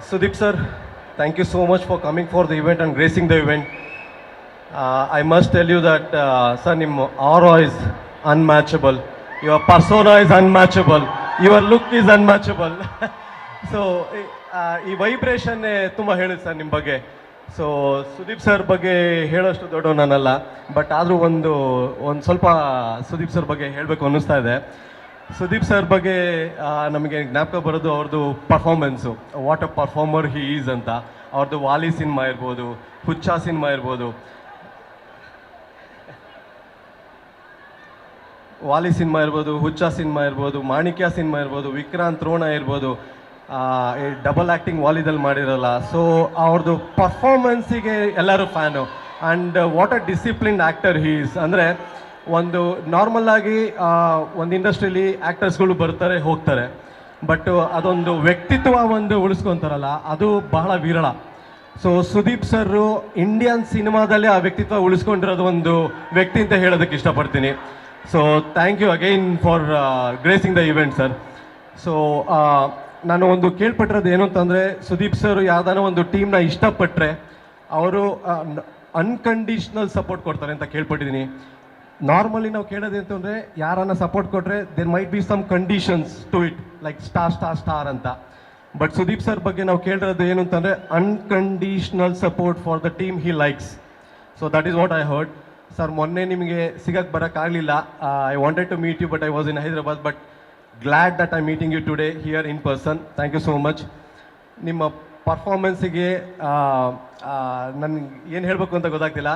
Sudeep sir, thank you so much for coming for the event and gracing the event. Uh, I must tell you that, uh, sir, your aura is unmatchable. Your persona is unmatchable. Your look is unmatchable. So ಈ vibration ತುಂಬ ಹೇಳಿದೆ sir ನಿಮ್ಮ ಬಗ್ಗೆ so Sudeep sir ಬಗ್ಗೆ ಹೇಳೋಷ್ಟು ದೊಡ್ಡ ನಾನಲ್ಲ but ಆದರೂ ಒಂದು ಒಂದು ಸ್ವಲ್ಪ ಸುದೀಪ್ ಸರ್ ಬಗ್ಗೆ ಹೇಳಬೇಕು ಅನ್ನಿಸ್ತಾ ಇದೆ ಸುದೀಪ್ ಸರ್ ಬಗ್ಗೆ ನಮಗೆ ಜ್ಞಾಪಕ ಬರೋದು ಅವ್ರದ್ದು performance what a performer he is ಅಂತ. ಅವ್ರದ್ದು ವಾಲಿ ಸಿನಿಮಾ ಇರ್ಬೋದು, ಹುಚ್ಚ ಸಿನಿಮಾ ಇರ್ಬೋದು. ವಾಲಿ ಸಿನಿಮಾ ಇರ್ಬೋದು, ಹುಚ್ಚ ಸಿನಿಮಾ ಇರ್ಬೋದು, ಮಾಣಿಕ್ಯ ಸಿನಿಮಾ ಇರ್ಬೋದು, ವಿಕ್ರಾಂತ್ ರೋಣ ಇರ್ಬೋದು ಡಬಲ್ ಆ್ಯಕ್ಟಿಂಗ್ ವಾಲಿದಲ್ಲಿ ಮಾಡಿರಲ್ಲ. ಸೊ ಅವ್ರದ್ದು ಪರ್ಫಾರ್ಮೆನ್ಸಿಗೆ ಎಲ್ಲರೂ fan and what a discipline actor he's ಅಂದರೆ ಒಂದು ನಾರ್ಮಲ್ ಆಗಿ ಒಂದು ಇಂಡಸ್ಟ್ರಿಲಿ ಆ್ಯಕ್ಟರ್ಸ್ಗಳು ಬರ್ತಾರೆ, ಹೋಗ್ತಾರೆ. ಬಟ್ ಅದೊಂದು ವ್ಯಕ್ತಿತ್ವ ಒಂದು ಉಳಿಸ್ಕೊಂತಾರಲ್ಲ, ಅದು ಬಹಳ ವಿರಳ. ಸೊ ಸುದೀಪ್ ಸರ್ ಇಂಡಿಯನ್ ಸಿನಿಮಾದಲ್ಲಿ ಆ ವ್ಯಕ್ತಿತ್ವ ಉಳಿಸ್ಕೊಂಡಿರೋದು ಒಂದು ವ್ಯಕ್ತಿ ಅಂತ ಹೇಳೋದಕ್ಕೆ ಇಷ್ಟಪಡ್ತೀನಿ. So thank you again for gracing the event sir so ನಾನು ಒಂದು ಕೇಳ್ಪಟ್ಟಿರೋದು ಏನು ಅಂತಂದರೆ, ಸುದೀಪ್ ಸರ್ ಯಾವ್ದಾನ ಒಂದು ಟೀಮ್ನ ಇಷ್ಟಪಟ್ಟರೆ ಅವರು ಅನ್ಕಂಡೀಷ್ನಲ್ ಸಪೋರ್ಟ್ ಕೊಡ್ತಾರೆ ಅಂತ ಕೇಳ್ಪಟ್ಟಿದ್ದೀನಿ. ನಾರ್ಮಲಿ ನಾವು ಕೇಳೋದು ಅಂತಂದರೆ ಯಾರನ್ನ ಸಪೋರ್ಟ್ ಕೊಟ್ಟರೆ there might be some conditions to it like star star star ಅಂತ. ಬಟ್ ಸುದೀಪ್ ಸರ್ ಬಗ್ಗೆ ನಾವು ಕೇಳಿರೋದು ಏನು ಅಂತಂದರೆ unconditional support for the team he likes so that is what I heard sir ಮೊನ್ನೆ ನಿಮಗೆ ಸಿಗಕ್ಕೆ ಬರೋಕ್ಕಾಗಲಿಲ್ಲ I wanted to meet you but I was in Hyderabad but glad that I meeting you today here in person thank you so much ನಿಮ್ಮ ಪರ್ಫಾರ್ಮೆನ್ಸಿಗೆ ನನಗೆ ಏನು ಹೇಳಬೇಕು ಅಂತ ಗೊತ್ತಾಗ್ತಿಲ್ಲ.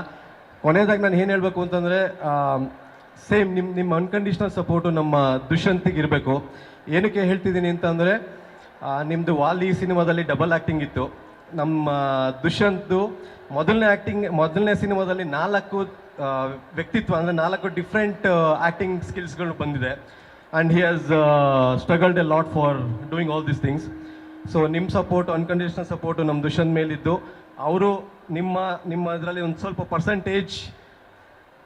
ಕೊನೆಯದಾಗಿ ನಾನು ಏನು ಹೇಳಬೇಕು ಅಂತಂದರೆ ಸೇಮ್ ನಿಮ್ಮ ನಿಮ್ಮ ಅನ್ಕಂಡೀಷ್ನಲ್ ಸಪೋರ್ಟು ನಮ್ಮ ದುಷ್ಯಂತಿಗೆ ಇರಬೇಕು. ಏನಕ್ಕೆ ಹೇಳ್ತಿದ್ದೀನಿ ಅಂತಂದರೆ ನಿಮ್ಮದು ವಾಲಿ ಸಿನಿಮಾದಲ್ಲಿ ಡಬಲ್ ಆ್ಯಕ್ಟಿಂಗ್ ಇತ್ತು. ನಮ್ಮ ದುಷ್ಯಂತು ಮೊದಲನೇ ಆ್ಯಕ್ಟಿಂಗ್ ಮೊದಲನೇ ಸಿನಿಮಾದಲ್ಲಿ ನಾಲ್ಕು ವ್ಯಕ್ತಿತ್ವ, ಅಂದರೆ ನಾಲ್ಕು ಡಿಫ್ರೆಂಟ್ ಆ್ಯಕ್ಟಿಂಗ್ ಸ್ಕಿಲ್ಸ್ಗಳು ಬಂದಿದೆ. And he has struggled a lot for doing all these things so ನಿಮ್ಮ ಸಪೋರ್ಟ್ ಅನ್ಕಂಡೀಷನಲ್ ಸಪೋರ್ಟು ನಮ್ಮ ದುಷ್ಯಂತ್ ಮೇಲಿದ್ದು. ಅವರು ನಿಮ್ಮ ನಿಮ್ಮ ಇದರಲ್ಲಿ ಒಂದು ಸ್ವಲ್ಪ ಪರ್ಸೆಂಟೇಜ್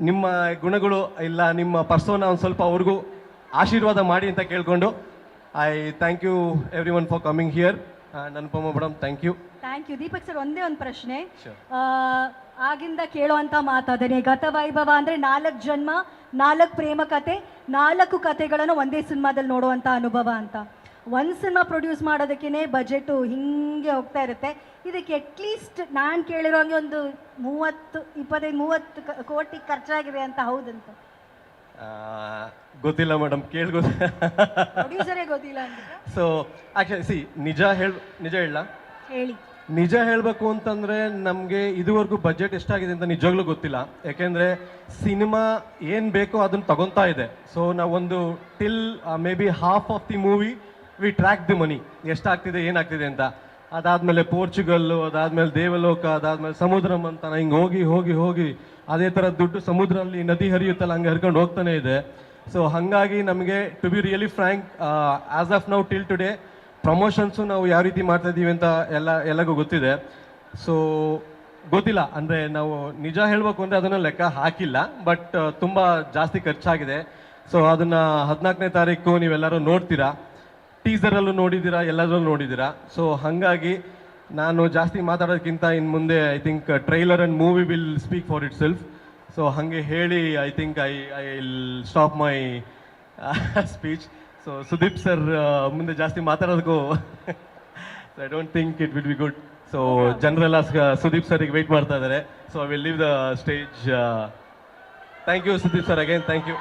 ನಿಮ್ಮ ಗುಣಗಳು ಇಲ್ಲ ನಿಮ್ಮ ಪರ್ಸೋನ ಒಂದು ಸ್ವಲ್ಪ ಅವ್ರಿಗೂ ಆಶೀರ್ವಾದ ಮಾಡಿ ಅಂತ ಕೇಳಿಕೊಂಡು I thank you everyone for coming here Anupama madam thank you thank you Deepak sir ಒಂದೇ ಒಂದು ಪ್ರಶ್ನೆ. ಆಗಿಂದ ಕೇಳುವಂತ ಮಾತಾದೇನೆ ಗತ ವೈಭವ ಅಂದ್ರೆ ನಾಲ್ಕು ಜನ್ಮ ನಾಲ್ಕು ಪ್ರೇಮ ಕತೆ ನಾಲ್ಕು ಕತೆಗಳನ್ನು ಒಂದೇ ಸಿನಿಮಾದಲ್ಲಿ ನೋಡುವಂತ ಅನುಭವ ಅಂತ. ಒಂದು ಸಿನಿಮಾ ಪ್ರೊಡ್ಯೂಸ್ ಮಾಡೋದಕ್ಕೇ ಬಜೆಟು ಹಿಂಗೆ ಹೋಗ್ತಾ ಇರುತ್ತೆ. ಇದಕ್ಕೆ ಅಟ್ಲೀಸ್ಟ್ ನಾನು ಕೇಳಿರೋ ಹಂಗೆ ಒಂದು ಮೂವತ್ತು ಇಪ್ಪತ್ತೈದು ಮೂವತ್ತು ಕೋಟಿ ಖರ್ಚಾಗಿದೆ ಅಂತ ಹೌದಂತ. ಗೊತ್ತಿಲ್ಲ ಮೇಡಮ್ ಕೇಳಿ ಪ್ರೊಡ್ಯೂಸರೇ ಗೊತ್ತಿಲ್ಲ ಸೊ ಆಕ್ಚುಲಿ ಸಿ ನಿಜ ಹೇಳ ನಿಜ ಹೇಳ. ಹೇಳಿ. ನಿಜ ಹೇಳಬೇಕು ಅಂತಂದರೆ ನಮಗೆ ಇದುವರೆಗೂ ಬಜೆಟ್ ಎಷ್ಟಾಗಿದೆ ಅಂತ ನಿಜವಾಗ್ಲೂ ಗೊತ್ತಿಲ್ಲ. ಯಾಕೆಂದರೆ ಸಿನಿಮಾ ಏನು ಬೇಕೋ ಅದನ್ನು ತಗೊತಾ ಇದೆ. ಸೊ ನಾವೊಂದು till maybe half of the movie we track the money ಎಷ್ಟಾಗ್ತಿದೆ, ಏನಾಗ್ತಿದೆ ಅಂತ. ಅದಾದಮೇಲೆ ಪೋರ್ಚುಗಲ್ಲು ಅದಾದಮೇಲೆ ದೇವಲೋಕ ಅದಾದಮೇಲೆ ಸಮುದ್ರ ಮಂಥನ ಹಿಂಗೆ ಹೋಗಿ ಹೋಗಿ ಹೋಗಿ ಅದೇ ಥರ ದುಡ್ಡು ಸಮುದ್ರಲ್ಲಿ ನದಿ ಹರಿಯುತ್ತಲ್ಲ, ಹಂಗೆ ಹರ್ಕೊಂಡು ಹೋಗ್ತಾನೆ ಇದೆ. ಸೊ ಹಾಗಾಗಿ ನಮಗೆ to be really frank as of now till today promotions ನಾವು ಯಾವ ರೀತಿ ಮಾಡ್ತಾ ಇದ್ದೀವಿ ಅಂತ ಎಲ್ಲ, ಎಲ್ಲರಿಗೂ ಗೊತ್ತಿದೆ. ಸೊ ಗೊತ್ತಿಲ್ಲ. ಅಂದರೆ ನಾವು ನಿಜ ಹೇಳಬೇಕು ಅಂದರೆ ಅದನ್ನು ಲೆಕ್ಕ ಹಾಕಿಲ್ಲ. ಬಟ್ ತುಂಬ ಜಾಸ್ತಿ ಖರ್ಚಾಗಿದೆ. ಸೊ ಅದನ್ನು ಹದಿನಾಲ್ಕನೇ ತಾರೀಕು ನೀವೆಲ್ಲರೂ ನೋಡ್ತೀರಾ. ಟೀಸರಲ್ಲೂ ನೋಡಿದ್ದೀರಾ, ಎಲ್ಲದರಲ್ಲೂ ನೋಡಿದ್ದೀರಾ? ಸೊ ಹಾಗಾಗಿ ನಾನು ಜಾಸ್ತಿ ಮಾತಾಡೋದಕ್ಕಿಂತ ಇನ್ನು ಮುಂದೆ I think trailer and movie will speak for itself so ಹಾಗೆ ಹೇಳಿ I think I I will stop my speech so Sudeep sir ಮುಂದೆ ಜಾಸ್ತಿ ಮಾತಾಡೋದಕ್ಕೂ I don't think it will be good so ಜನರೆಲ್ಲ ಸುದೀಪ್ ಸರಿಗೆ ವೆಯ್ಟ್ ಮಾಡ್ತಾ ಇದ್ದಾರೆ. So I will leave the stage thank you Sudeep sir again thank you